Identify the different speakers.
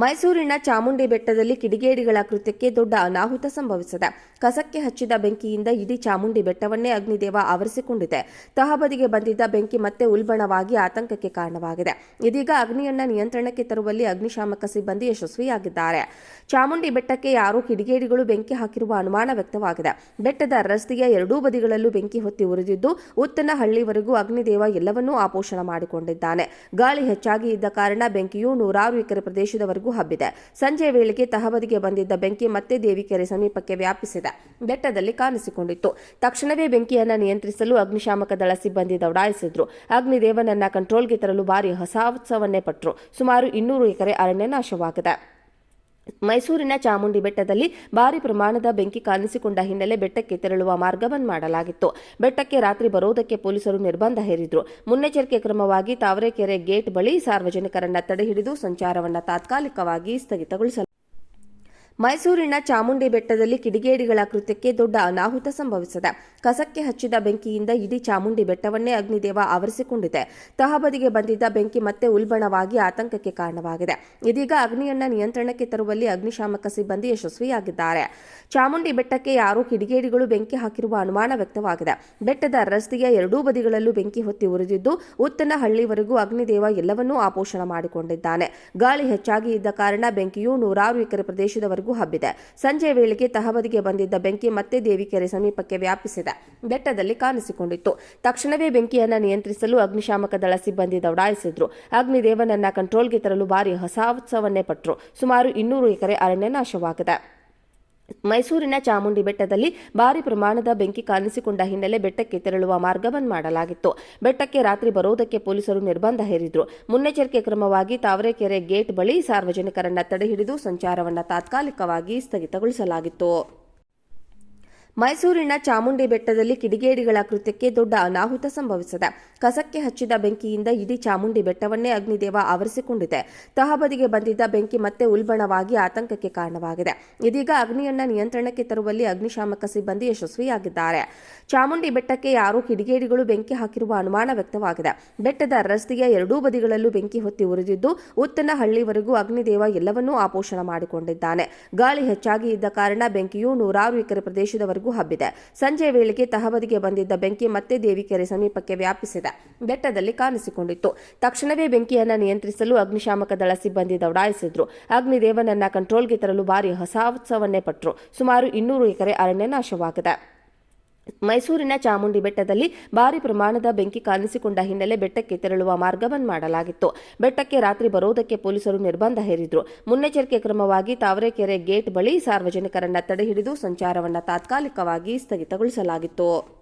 Speaker 1: ಮೈಸೂರಿನ ಚಾಮುಂಡಿ ಬೆಟ್ಟದಲ್ಲಿ ಕಿಡಿಗೇಡಿಗಳ ಕೃತ್ಯಕ್ಕೆ ದೊಡ್ಡ ಅನಾಹುತ ಸಂಭವಿಸಿದೆ. ಕಸಕ್ಕೆ ಹಚ್ಚಿದ ಬೆಂಕಿಯಿಂದ ಇಡೀ ಚಾಮುಂಡಿ ಬೆಟ್ಟವನ್ನೇ ಅಗ್ನಿದೇವ ಆವರಿಸಿಕೊಂಡಿದೆ. ತಹಬದಿಗೆ ಬಂದಿದ್ದ ಬೆಂಕಿ ಮತ್ತೆ ಉಲ್ಬಣವಾಗಿ ಆತಂಕಕ್ಕೆ ಕಾರಣವಾಗಿದೆ. ಇದೀಗ ಅಗ್ನಿಯನ್ನ ನಿಯಂತ್ರಣಕ್ಕೆ ತರುವಲ್ಲಿ ಅಗ್ನಿಶಾಮಕ ಸಿಬ್ಬಂದಿ ಯಶಸ್ವಿಯಾಗಿದ್ದಾರೆ. ಚಾಮುಂಡಿ ಬೆಟ್ಟಕ್ಕೆ ಯಾರೋ ಕಿಡಿಗೇಡಿಗಳು ಬೆಂಕಿ ಹಾಕಿರುವ ಅನುಮಾನ ವ್ಯಕ್ತವಾಗಿದೆ. ಬೆಟ್ಟದ ರಸ್ತೆಯ ಎರಡೂ ಬದಿಗಳಲ್ಲೂ ಬೆಂಕಿ ಹೊತ್ತಿ ಉರಿದಿದ್ದು ಉತ್ತನಹಳ್ಳಿವರೆಗೂ ಅಗ್ನಿದೇವ ಎಲ್ಲವನ್ನೂ ಆಪೋಷಣ ಮಾಡಿಕೊಂಡಿದ್ದಾನೆ. ಗಾಳಿ ಹೆಚ್ಚಾಗಿ ಇದ್ದ ಕಾರಣ ಬೆಂಕಿಯು ನೂರಾರು ಎಕರೆ ಪ್ರದೇಶದವರೆಗೂ ಹಬ್ಬಿದೆ ಸಂಜೆ ವೇಳೆಗೆ ತಹಬದಿಗೆ ಬಂದಿದ್ದ ಬೆಂಕಿ ಮತ್ತೆ ದೇವಿಕೆರೆ ಸಮೀಪಕ್ಕೆ ವ್ಯಾಪಿಸಿದೆ. ಬೆಟ್ಟದಲ್ಲಿ ಕಾಣಿಸಿಕೊಂಡಿತ್ತು. ತಕ್ಷಣವೇ ಬೆಂಕಿಯನ್ನ ನಿಯಂತ್ರಿಸಲು ಅಗ್ನಿಶಾಮಕ ದಳ ಸಿಬ್ಬಂದಿ ದೌಡಾಯಿಸಿದ್ರು. ಅಗ್ನಿದೇವನನ್ನ ಕಂಟ್ರೋಲ್ಗೆ ತರಲು ಭಾರಿ ಹಸಾತ್ಸವನ್ನೇ ಪಟ್ಟರು ಸುಮಾರು ಇನ್ನೂರು ಎಕರೆ ಅರಣ್ಯ ನಾಶವಾಗಿದೆ. ಮೈಸೂರಿನ ಚಾಮುಂಡಿ ಬೆಟ್ಟದಲ್ಲಿ ಭಾರಿ ಪ್ರಮಾಣದ ಬೆಂಕಿ ಕಾಣಿಸಿಕೊಂಡ ಹಿನ್ನೆಲೆ ಬೆಟ್ಟಕ್ಕೆ ತೆರಳುವ ಮಾರ್ಗ ಬಂದ್ ಮಾಡಲಾಗಿತ್ತು. ಬೆಟ್ಟಕ್ಕೆ ರಾತ್ರಿ ಬರುವುದಕ್ಕೆ ಪೊಲೀಸರು ನಿರ್ಬಂಧ ಹೇರಿದ್ರು. ಮುನ್ನೆಚ್ಚರಿಕೆ ಕ್ರಮವಾಗಿ ತಾವರೆಕೆರೆ ಗೇಟ್ ಬಳಿ ಸಾರ್ವಜನಿಕರನ್ನ ತಡೆಹಿಡಿದು ಸಂಚಾರವನ್ನು ತಾತ್ಕಾಲಿಕವಾಗಿ ಸ್ಥಗಿತಗೊಳಿಸಲಾಗಿದೆ ಮೈಸೂರಿನ ಚಾಮುಂಡಿ ಬೆಟ್ಟದಲ್ಲಿ ಕಿಡಿಗೇಡಿಗಳ ಕೃತ್ಯಕ್ಕೆ ದೊಡ್ಡ ಅನಾಹುತ ಸಂಭವಿಸಿದೆ. ಕಸಕ್ಕೆ ಹಚ್ಚಿದ ಬೆಂಕಿಯಿಂದ ಇಡೀ ಚಾಮುಂಡಿ ಬೆಟ್ಟವನ್ನೇ ಅಗ್ನಿದೇವ ಆವರಿಸಿಕೊಂಡಿದೆ. ತಹಬದಿಗೆ ಬಂದಿದ್ದ ಬೆಂಕಿ ಮತ್ತೆ ಉಲ್ಬಣವಾಗಿ ಆತಂಕಕ್ಕೆ ಕಾರಣವಾಗಿದೆ. ಇದೀಗ ಅಗ್ನಿಯನ್ನ ನಿಯಂತ್ರಣಕ್ಕೆ ತರುವಲ್ಲಿ ಅಗ್ನಿಶಾಮಕ ಸಿಬ್ಬಂದಿ ಯಶಸ್ವಿಯಾಗಿದ್ದಾರೆ. ಚಾಮುಂಡಿ ಬೆಟ್ಟಕ್ಕೆ ಯಾರೋ ಕಿಡಿಗೇಡಿಗಳು ಬೆಂಕಿ ಹಾಕಿರುವ ಅನುಮಾನ ವ್ಯಕ್ತವಾಗಿದೆ. ಬೆಟ್ಟದ ರಸ್ತೆಯ ಎರಡೂ ಬದಿಗಳಲ್ಲೂ ಬೆಂಕಿ ಹೊತ್ತಿ ಉರಿದಿದ್ದು ಉತ್ತನ ಹಳ್ಳಿವರೆಗೂ ಅಗ್ನಿದೇವ ಎಲ್ಲವನ್ನೂ ಆಪೋಷಣ ಮಾಡಿಕೊಂಡಿದ್ದಾನೆ. ಗಾಳಿ ಹೆಚ್ಚಾಗಿ ಇದ್ದ ಕಾರಣ ಬೆಂಕಿಯು ನೂರಾರು ಎಕರೆ ಪ್ರದೇಶದವರೆಗೂ ಹಬ್ಬಿದೆ. ಸಂಜೆ ವೇಳೆಗೆ ತಹಬದಿಗೆ ಬಂದಿದ್ದ ಬೆಂಕಿ ಮತ್ತೆ ದೇವಿಕೆರೆ ಸಮೀಪಕ್ಕೆ ವ್ಯಾಪಿಸಿದೆ. ಬೆಟ್ಟದಲ್ಲಿ ಕಾಣಿಸಿಕೊಂಡಿತ್ತು. ತಕ್ಷಣವೇ ಬೆಂಕಿಯನ್ನ ನಿಯಂತ್ರಿಸಲು ಅಗ್ನಿಶಾಮಕ ದಳ ಸಿಬ್ಬಂದಿ ದೌಡಾಯಿಸಿದ್ರು. ಅಗ್ನಿದೇವನನ್ನ ಕಂಟ್ರೋಲ್ಗೆ ತರಲು ಭಾರಿ ಹಸಾತ್ಸವನ್ನೇ ಪಟ್ಟರು ಸುಮಾರು ಇನ್ನೂರು ಎಕರೆ ಅರಣ್ಯ ನಾಶವಾಗಿದೆ. ಮೈಸೂರಿನ ಚಾಮುಂಡಿ ಬೆಟ್ಟದಲ್ಲಿ ಭಾರಿ ಪ್ರಮಾಣದ ಬೆಂಕಿ ಕಾಣಿಸಿಕೊಂಡ ಹಿನ್ನೆಲೆ ಬೆಟ್ಟಕ್ಕೆ ತೆರಳುವ ಮಾರ್ಗ ಬಂದ್ ಮಾಡಲಾಗಿತ್ತು. ಬೆಟ್ಟಕ್ಕೆ ರಾತ್ರಿ ಬರುವುದಕ್ಕೆ ಪೊಲೀಸರು ನಿರ್ಬಂಧ ಹೇರಿದ್ರು. ಮುನ್ನೆಚ್ಚರಿಕೆ ಕ್ರಮವಾಗಿ ತಾವರೆಕೆರೆ ಗೇಟ್ ಬಳಿ ಸಾರ್ವಜನಿಕರನ್ನ ತಡೆಹಿಡಿದು ಸಂಚಾರವನ್ನು ತಾತ್ಕಾಲಿಕವಾಗಿ ಸ್ಥಗಿತಗೊಳಿಸಲಾಗಿತ್ತು. ಮೈಸೂರಿನ ಚಾಮುಂಡಿ ಬೆಟ್ಟದಲ್ಲಿ ಕಿಡಿಗೇಡಿಗಳ ಕೃತ್ಯಕ್ಕೆ ದೊಡ್ಡ ಅನಾಹುತ ಸಂಭವಿಸಿದೆ. ಕಸಕ್ಕೆ ಹಚ್ಚಿದ ಬೆಂಕಿಯಿಂದ ಇಡೀ ಚಾಮುಂಡಿ ಬೆಟ್ಟವನ್ನೇ ಅಗ್ನಿದೇವ ಆವರಿಸಿಕೊಂಡಿದೆ. ತಹಬದಿಗೆ ಬಂದಿದ್ದ ಬೆಂಕಿ ಮತ್ತೆ ಉಲ್ಬಣವಾಗಿ ಆತಂಕಕ್ಕೆ ಕಾರಣವಾಗಿದೆ. ಇದೀಗ ಅಗ್ನಿಯನ್ನ ನಿಯಂತ್ರಣಕ್ಕೆ ತರುವಲ್ಲಿ ಅಗ್ನಿಶಾಮಕ ಸಿಬ್ಬಂದಿ ಯಶಸ್ವಿಯಾಗಿದ್ದಾರೆ. ಚಾಮುಂಡಿ ಬೆಟ್ಟಕ್ಕೆ ಯಾರೋ ಕಿಡಿಗೇಡಿಗಳು ಬೆಂಕಿ ಹಾಕಿರುವ ಅನುಮಾನ ವ್ಯಕ್ತವಾಗಿದೆ. ಬೆಟ್ಟದ ರಸ್ತೆಯ ಎರಡೂ ಬದಿಗಳಲ್ಲೂ ಬೆಂಕಿ ಹೊತ್ತಿ ಉರಿದಿದ್ದು ಉತ್ತನ ಹಳ್ಳಿವರೆಗೂ ಅಗ್ನಿದೇವ ಎಲ್ಲವನ್ನೂ ಆಪೋಷಣ ಮಾಡಿಕೊಂಡಿದ್ದಾನೆ. ಗಾಳಿ ಹೆಚ್ಚಾಗಿ ಇದ್ದ ಕಾರಣ ಬೆಂಕಿಯು ನೂರಾರು ಎಕರೆ ಪ್ರದೇಶದವರೆಗೂ ಹಬ್ಬಿದೆ. ಸಂಜೆ ವೇಳೆಗೆ ತಹಬದಿಗೆ ಬಂದಿದ್ದ ಬೆಂಕಿ ಮತ್ತೆ ದೇವಿಕೆರೆ ಸಮೀಪಕ್ಕೆ ವ್ಯಾಪಿಸಿದೆ. ಬೆಟ್ಟದಲ್ಲಿ ಕಾಣಿಸಿಕೊಂಡಿತ್ತು. ತಕ್ಷಣವೇ ಬೆಂಕಿಯನ್ನು ನಿಯಂತ್ರಿಸಲು ಅಗ್ನಿಶಾಮಕ ದಳ ಸಿಬ್ಬಂದಿ ದೌಡಾಯಿಸಿದ್ರು. ಅಗ್ನಿದೇವನನ್ನ ಕಂಟ್ರೋಲ್ಗೆ ತರಲು ಭಾರಿ ಹಸಾತ್ಸವನ್ನೇ ಪಟ್ಟರು ಸುಮಾರು ಇನ್ನೂರು ಎಕರೆ ಅರಣ್ಯ ನಾಶವಾಗಿದೆ. ಮೈಸೂರಿನ ಚಾಮುಂಡಿ ಬೆಟ್ಟದಲ್ಲಿ ಭಾರಿ ಪ್ರಮಾಣದ ಬೆಂಕಿ ಕಾಣಿಸಿಕೊಂಡ ಹಿನ್ನೆಲೆ ಬೆಟ್ಟಕ್ಕೆ ತೆರಳುವ ಮಾರ್ಗ ಬಂದ್ ಮಾಡಲಾಗಿತ್ತು. ಬೆಟ್ಟಕ್ಕೆ ರಾತ್ರಿ ಬರುವುದಕ್ಕೆ ಪೊಲೀಸರು ನಿರ್ಬಂಧ ಹೇರಿದ್ರು. ಮುನ್ನೆಚ್ಚರಿಕೆ ಕ್ರಮವಾಗಿ ತಾವರೆಕೆರೆ ಗೇಟ್ ಬಳಿ ಸಾರ್ವಜನಿಕರನ್ನ ತಡೆಹಿಡಿದು ಸಂಚಾರವನ್ನು ತಾತ್ಕಾಲಿಕವಾಗಿ ಸ್ಥಗಿತಗೊಳಿಸಲಾಗಿತ್ತು.